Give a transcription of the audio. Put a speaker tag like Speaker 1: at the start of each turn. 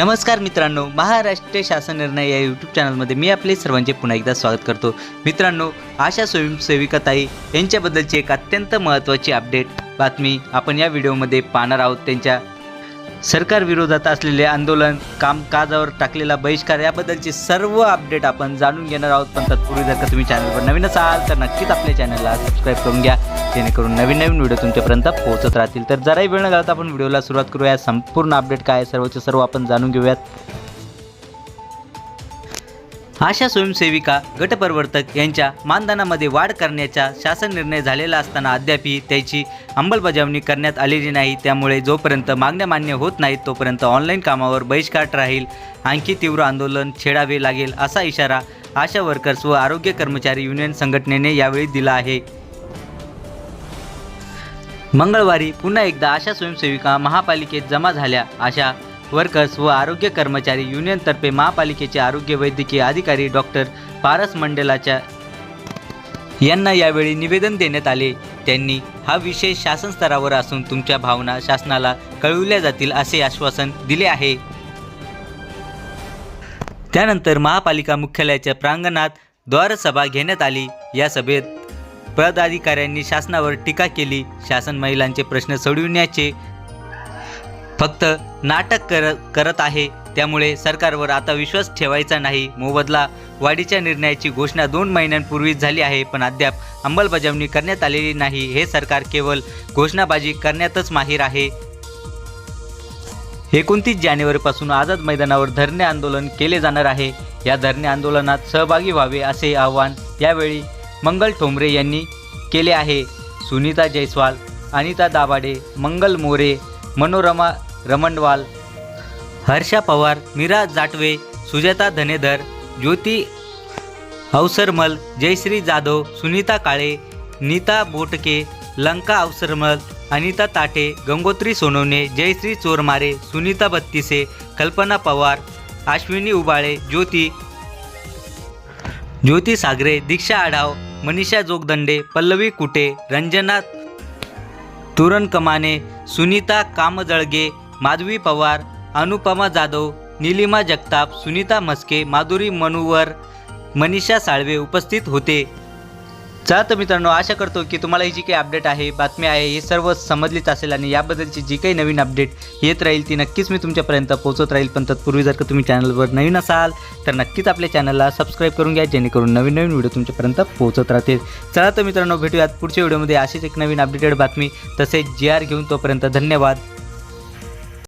Speaker 1: नमस्कार मित्रांनो महाराष्ट्र शासन निर्णय या यूट्यूब चॅनलमध्ये मी आपले सर्वांचे पुन्हा एकदा स्वागत करतो. मित्रांनो आशा स्वयंसेविका ताई यांच्याबद्दलची एक अत्यंत महत्त्वाची अपडेट बातमी आपण या व्हिडिओमध्ये पाहणार आहोत. त्यांच्या सरकार विरोधात असलेले आंदोलन कामकाजावर टाकलेला बहिष्कार याबद्दलचे सर्व अपडेट आपण जाणून घेणार आहोत. पण तत्पूर्वी जर का तुम्ही चॅनलवर नवीन असाल तर नक्कीच आपल्या चॅनलला सबस्क्राईब करून घ्या. जेणेकरून नवीन नवीन व्हिडिओ तुमच्यापर्यंत पोहोचत राहतील. तर जराही वेळ न घालता आपण व्हिडिओला सुरुवात करूया. संपूर्ण अपडेट काय आहे सर्वचे सर्व आपण जाणून घेऊयात. आशा स्वयंसेविका गटप्रवर्तक यांच्या मानधनामध्ये वाढ करण्याचा शासन निर्णय झालेला असताना अद्यापही त्याची अंमलबजावणी करण्यात आलेली नाही. त्यामुळे जोपर्यंत मागण्या मान्य होत नाहीत तोपर्यंत ऑनलाईन कामावर बहिष्कार राहील. आणखी तीव्र आंदोलन छेडावे लागेल असा इशारा आशा वर्कर्स व आरोग्य कर्मचारी युनियन संघटनेने यावेळी दिला आहे. मंगळवारी पुन्हा एकदा आशा स्वयंसेविका महापालिकेत जमा झाल्या अशा वर्कर्स व आरोग्य कर्मचारी युनियनतर्फे महापालिकेचे आरोग्य वैद्यकीय अधिकारी डॉक्टर पारस मंडलाच्या यांना यावेळी निवेदन देण्यात आले. त्यांनी हा विषय शासन स्तरावर असून तुमच्या भावना शासनाला कळविल्या जातील असे आश्वासन दिले आहे. त्यानंतर महापालिका मुख्यालयाच्या प्रांगणात द्वारसभा घेण्यात आली. या सभेत पदाधिकाऱ्यांनी शासनावर टीका केली. शासन महिलांचे प्रश्न सोडविण्याचे फक्त नाटक कर करत आहे. त्यामुळे सरकारवर आता विश्वास ठेवायचा नाही. मोबदला वाढीच्या निर्णयाची घोषणा दोन महिन्यांपूर्वीच झाली आहे पण अद्याप अंमलबजावणी करण्यात आलेली नाही. हे सरकार केवळ घोषणाबाजी करण्यातच माहीर आहे. एकोणतीस जानेवारीपासून आझाद मैदानावर धरणे आंदोलन केले जाणार आहे. या धरणे आंदोलनात सहभागी व्हावे असे आवाहन यावेळी मंगल ठोंबरे यांनी केले आहे. सुनीता जयस्वाल अनिता दाभाडे मंगल मोरे मनोरमा रमणवाल हर्षा पवार मीरा जाटवे सुजाता धनेधर ज्योती अवसरमल जयश्री जाधव सुनीता काळे नीता बोटके लंका अवसरमल अनिता ताटे गंगोत्री सोनवणे जयश्री चोरमारे सुनीता बत्तिसे कल्पना पवार अश्विनी उबाळे ज्योती ज्योती सागरे दीक्षा आढाव मनीषा जोगदंडे पल्लवी कुटे रंजना तुरण कमाने सुनीता कामजळगे माधवी पवार अनुपमा जाधव निलिमा जगताप सुनीता मस्के माधुरी मनुवर मनीषा साळवे उपस्थित होते. चला तर मित्रांनो आशा करतो की तुम्हाला ही जी काही अपडेट आहे बातमी आहे हे सर्व समजलीच असेल आणि याबद्दलची जी काही नवीन अपडेट येत राहील ती नक्कीच मी तुमच्यापर्यंत पोहोचत राहील. पण तत्पूर्वी जर का तुम्ही चॅनलवर नवीन असाल तर नक्कीच आपल्या चॅनलला सबस्क्राईब करून घ्या जेणेकरून नवीन नवीन व्हिडिओ तुमच्यापर्यंत पोहोचत राहतील. चला तर मित्रांनो भेटूयात पुढच्या व्हिडिओमध्ये अशीच एक नवीन अपडेटेड बातमी. तसेच जी आर घेऊन तोपर्यंत धन्यवाद.